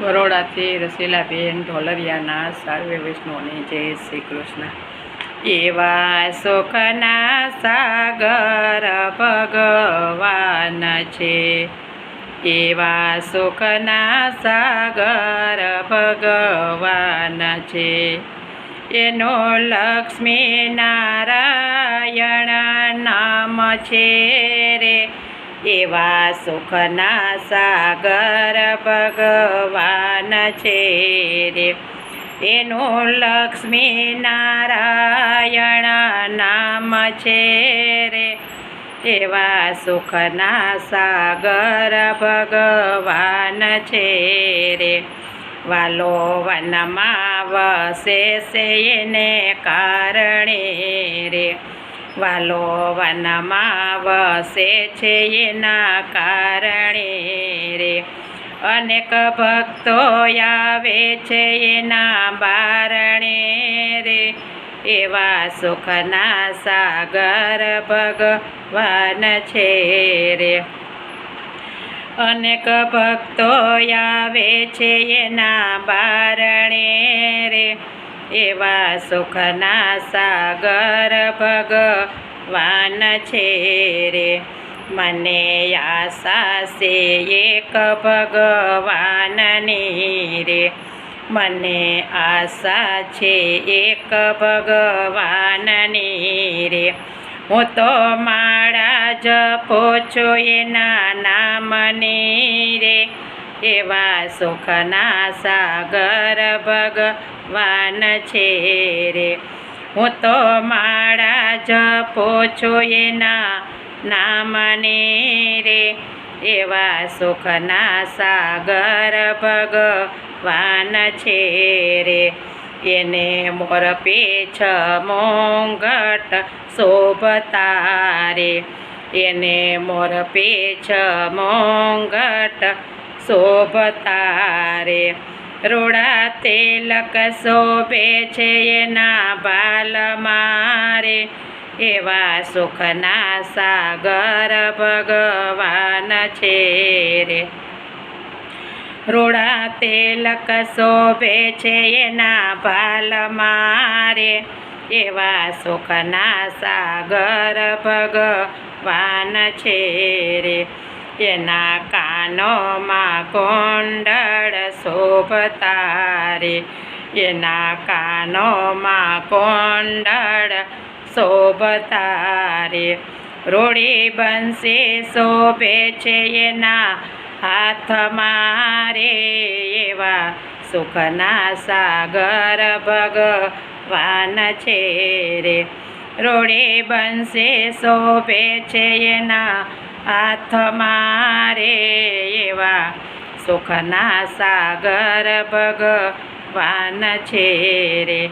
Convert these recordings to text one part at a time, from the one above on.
બરોડાથી રસીલાબેન ઢોલરિયાના સર્વે વિષ્ણુને જય શ્રી કૃષ્ણ. એવા સુખના સાગર ભગવાન છે. એવા સુખના સાગર ભગવાન છે. એનો લક્ષ્મી નારાયણ નામ છે રે. એવા સુખના સાગર ભગવાન છે રે. એનું લક્ષ્મી નારાયણ નામ છે રે. એવા સુખના સાગર ભગવાન છે રે. વાલો વનમાં વસે છે એને કારણે રે. વાલો વનમાં વસે છે એના કારણે રે. અનેક ભક્તો આવે છે એના બારણે રે. એવા સુખના સાગર ભગવાન છે રે. અનેક ભક્તો આવે છે એના બારણે રે. એવા સુખના સાગર ભગવાન છે રે. મને આશા છે એક ભગવાનની રે. મને આશા છે એક ભગવાનની રે. હું તો માળા જપો છું એના નામની રે. એવા સુખના સાગર ભગવાન છે રે. હું તો માળા જપો છું એના નામને રે. એવા સુખના સાગર ભગવાન છે રે. એને મોર પીછ મોંઘટ શોભતા રે. એને મોર પીછ મોંઘટ શોભતા રે રોડા તેલક શોભે છે એના બાલ મારે. એવા સુખના સાગર ભગવાન છે રે. રોડા તેલક શોભે છે એના બાલ મારે. એવા સુખના સાગર ભગવાન છે રે. એના કાનોમાં કોંડળ શોભતા રે એના કાનોમાં કોંડળ શોભતા રે રોડી બંસી શોભે છે એના હાથમાં રે એવા સુખના સાગર ભગવાન છે રે. રોડે બંસે શોભે છે એના હાથમાં મારે એવા સુખના સાગર ભગવાન છે રે.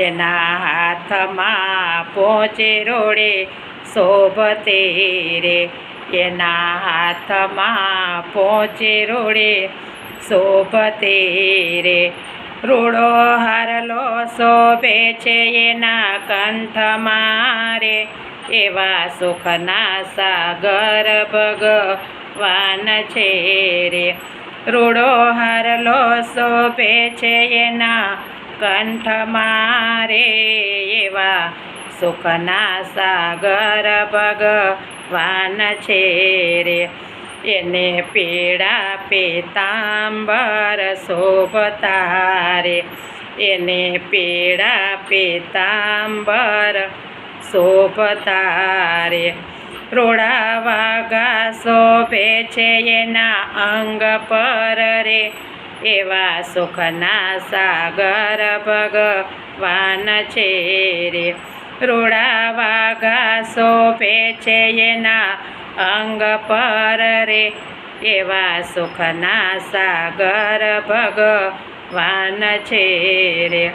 એના હાથમાં પહોંચે રોડે શોભતે રે. એના હાથમાં પહોંચે રોડે શોભતે રે. રૂડો હારલો શોભે છે એના કંઠમાં રે એવા સુખના સાગર ભગવાન છે રે. રૂડો હારલો શોભે છે એના કંઠમાં રે એવા સુખના સાગર ભગવાન છે રે. એને પીડા પીતાંબર શોભતા રે. એને પીડા પીતાંબર શોભતા રે રોડા વાગા શોભે છે એના અંગ પર રે. એવા સુખના સાગર ભગવાન છે રે. રોડા વાગા શોભે છે એના અંગ પર રે. એવા સુખના સાગર ભગવાન છે રે.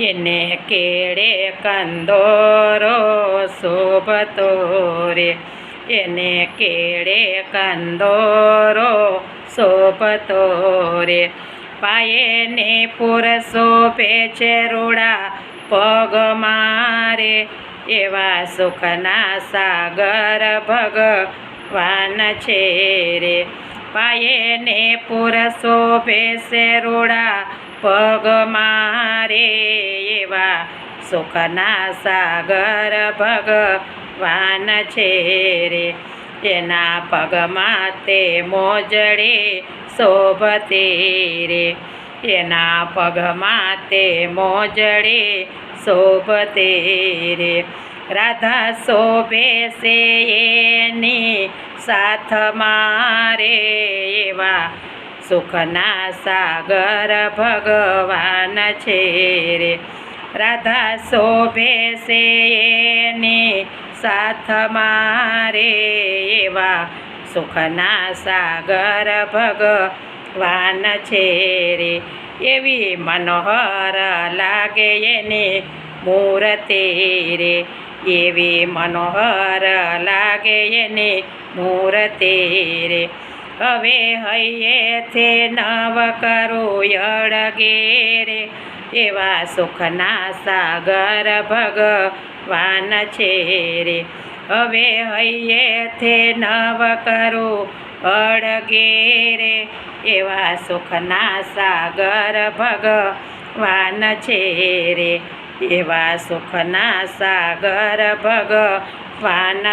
એને કેળે કંદોરો શોભતો રે. એને કેળે કંદોરો શોભતો રે. પાયેને પુરસો છે રૂડા પગ મારે. એવા સુખના સાગર ભગવાન છે રે. પાયે ને પુરસો ભેસે રૂડા પગ મારે એવા સુખના સાગર ભગવાન છે રે. એના પગમાં તે મોજડે શોભતે રે. એના પગમાં તે મોજડે શોભતે રે. રાધા શોભે છે એની સાથ મારે એવા સુખના સાગર ભગવાન છે રે. રાધા શોભે છે એની સાથ મારે એવા સુખના સાગર ભગવાન છે રે. એવી મનોહર લાગે એની મૂર્તિ રે. એવી મનોહર લાગે એની મૂર્તિ રે. હવે હૈયેથી નવ કરું અડગે રે. એવા સુખના સાગર ભગવાન છે રે. હવે હૈયેથી નવ કરો અડગે રે. એવા સુખના સાગર ભગવાન છે રે. એવા સુખના સાગર ભગવાન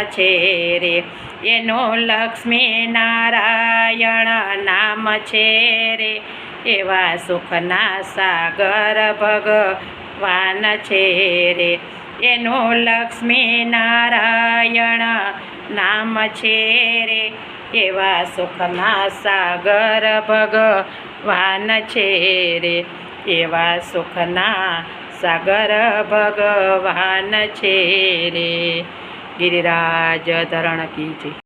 છે રે. એનો લક્ષ્મી નારાયણ નામ છે રે. એવા સુખના સાગર ભગવાન છે રે. એનો લક્ષ્મી નારાયણ નામ છે રે. એવા સુખના સાગર ભગવાન છે રે. એવા સુખના સાગર ભગવાન છે રે. ગિરિરાજ ધરણ કી જય.